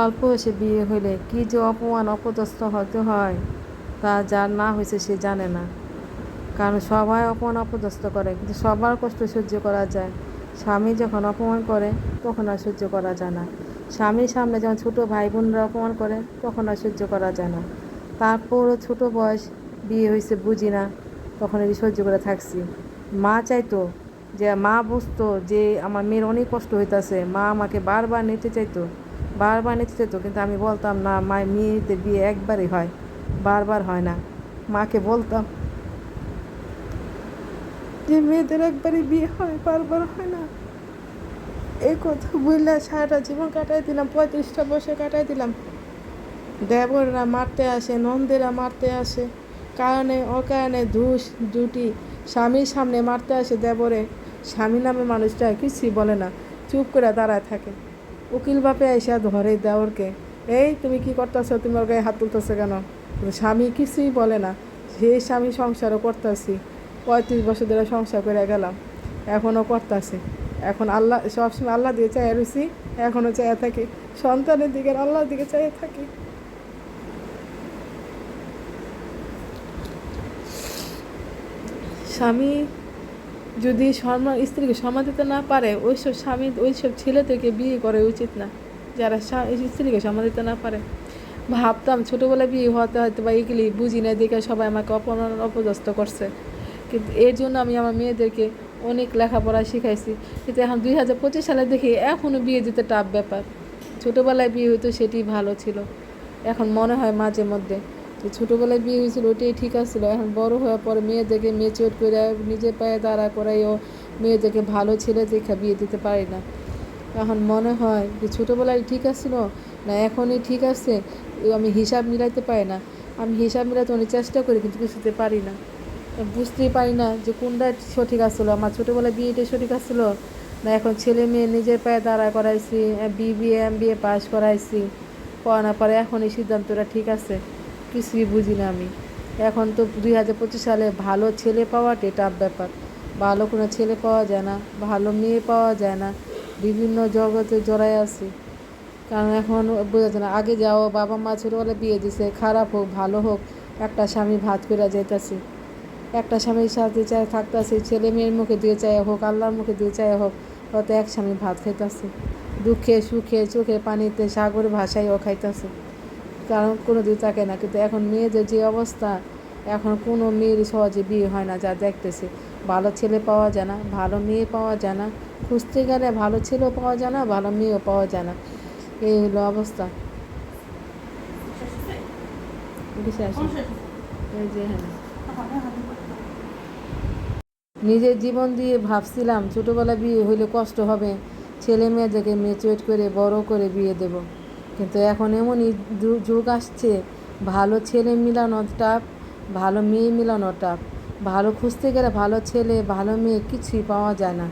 অল্প বয়সে বিয়ে হইলে কি যে অপমান, অপদস্থ হতে হয় তা যার না হয়েছে সে জানে না। কারণ সবাই অপমান, অপদস্থ করে, কিন্তু সবার কষ্ট সহ্য করা যায়। স্বামী যখন অপমান করে, তখন আর সহ্য করা যায় না। স্বামীর সামনে যখন ছোটো ভাই বোনরা অপমান করে, তখন আর সহ্য করা যায় না। তারপরও ছোটো বয়স, বিয়ে হয়েছে বুঝি না, তখন এটি সহ্য করে থাকছি। মা চাইতো যে, মা বুঝতো যে, আমার মেয়ের অনেক কষ্ট হইতাছে। মা আমাকে বারবার নিতে চাইতো। বারবার নিতে চাইতো কিন্তু আমি বলতাম না, মা, মেয়েদের বিয়ে একবারই হয়, বারবার হয় না। মাকে বলতাম যে, মেয়েদের একবারই বিয়ে হয়, বারবার হয় না। এই কথা বললে সারাটা জীবন কাটাই দিলাম, পঁয়ত্রিশটা বসে কাটাই দিলাম। দেবররা মারতে আসে, নন্দেরা মারতে আসে, কারণে অকারণে ধুস দুটি স্বামীর সামনে মারতে আসে দেবরে। স্বামী নামে মানুষটা কিছুই বলে না, চুপ করে দাঁড়ায় থাকে। উকিল বাপে এসে ধরে দেওরকে এই, তুমি কি করতেছো? তুমি ওর গায়ে হাত তুলতেছো কেন? স্বামী কিছুই বলে না। সেই স্বামী সংসারও করতেছি। পঁয়ত্রিশ বছর ধরে সংসার করে গেলাম। এখনও করতেছি। এখন আল্লাহ, সবসময় আল্লাহ দিয়ে চাই রুচি এখনও চাইয়া থাকি। সন্তানের দিকে আল্লাহর দিকে চাইয়া থাকি। স্বামী যদি সম্মান স্ত্রীকে সম্মান দিতে না পারে, ওইসব স্বামী, ওইসব ছেলে থেকে বিয়ে করে উচিত না। যারা স্ত্রীকে সম্মান দিতে না পারে। ভাবতাম ছোটোবেলায় বিয়ে হতে হয়তো বা এগুলি বুঝি না দেখে সবাই আমাকে অপমান অপদস্থ করছে। কিন্তু এর জন্য আমি আমার মেয়েদেরকে অনেক লেখাপড়া শিখাইছি। কিন্তু এখন দুই হাজার পঁচিশ সালে দেখি এখনও বিয়ে দিতে টাফ ব্যাপার। ছোটোবেলায় বিয়ে হতো সেটি ভালো ছিল। এখন মনে হয় মাঝে মধ্যে যে ছোটোবেলায় বিয়ে হয়েছিল ওটাই ঠিক আছিল এখন বড় হওয়ার পরে মেয়েদেরকে মেচিওর করে নিজের পায়ে দাঁড়া করাইও মেয়েদেরকে ভালো ছেলে দেখে বিয়ে দিতে পারি না। এখন মনে হয় যে ছোটোবেলায় ঠিক আছিল না? এখনই ঠিক আছে আমি হিসাব মিলাইতে পারি না। আমি হিসাব মিলাতে অনেক চেষ্টা করি, কিন্তু কিছুতে পারি না। বুঝতেই পারি না যে কোনটা সঠিক আসলো আমার ছোটোবেলায় বিয়েটা সঠিক আসলো না? এখন ছেলে মেয়ে নিজের পায়ে দাঁড়া করাইছি বিবিএ এম বিএ পাস করাইছি পড়ানোর পরে এখন এই সিদ্ধান্তটা ঠিক আছে। কিছুই বুঝি না আমি। এখন তো দুই হাজার পঁচিশ সালে ভালো ছেলে পাওয়াটাই টাফ ব্যাপার। ভালো কোনো ছেলে পাওয়া যায় না, ভালো মেয়ে পাওয়া যায় না, বিভিন্ন জগতে জড়াই আছি। কারণ এখন বোঝা যায় না, আগে যাও, বাবা মা ছোটোবেলায় বিয়ে দিছে, খারাপ হোক, ভালো হোক, একটা স্বামী ভাত করে যেতেছি একটা স্বামীর সাথে চাই থাকতেছি, ছেলে মেয়ের মুখে দিয়ে চাই হোক, আল্লাহর মুখে দিয়ে চাই হোক অত এক স্বামী ভাত খাইতেছে। দুঃখে সুখে চোখে পানিতে সাগর ভাষায় ও খাইতেছে। কারণ কোনো দিন থাকে না। কিন্তু এখন মেয়েদের যে অবস্থা, এখন কোনো মেয়ের সহজে বিয়ে হয় না যা দেখতেছি। ভালো ছেলে পাওয়া যায় না, ভালো মেয়ে পাওয়া যায় না। খুঁজতে গেলে ভালো ছেলেও পাওয়া যায় না, ভালো মেয়েও পাওয়া যায় না। এই হলো অবস্থা। হ্যাঁ। নিজের জীবন দিয়ে ভাবছিলাম ছোটোবেলা বিয়ে হইলে কষ্ট হবে। ছেলে মেয়েদেরকে মেচুয়েট করে, বড় করে বিয়ে দেব। কিন্তু এখন এমনই যুগ আসছে। ভালো ছেলে মিলানো টাপ ভালো মেয়ে মিলানো টাপ ভালো খুঁজতে গেলে ভালো ছেলে, ভালো মেয়ে কিছুই পাওয়া যায় না।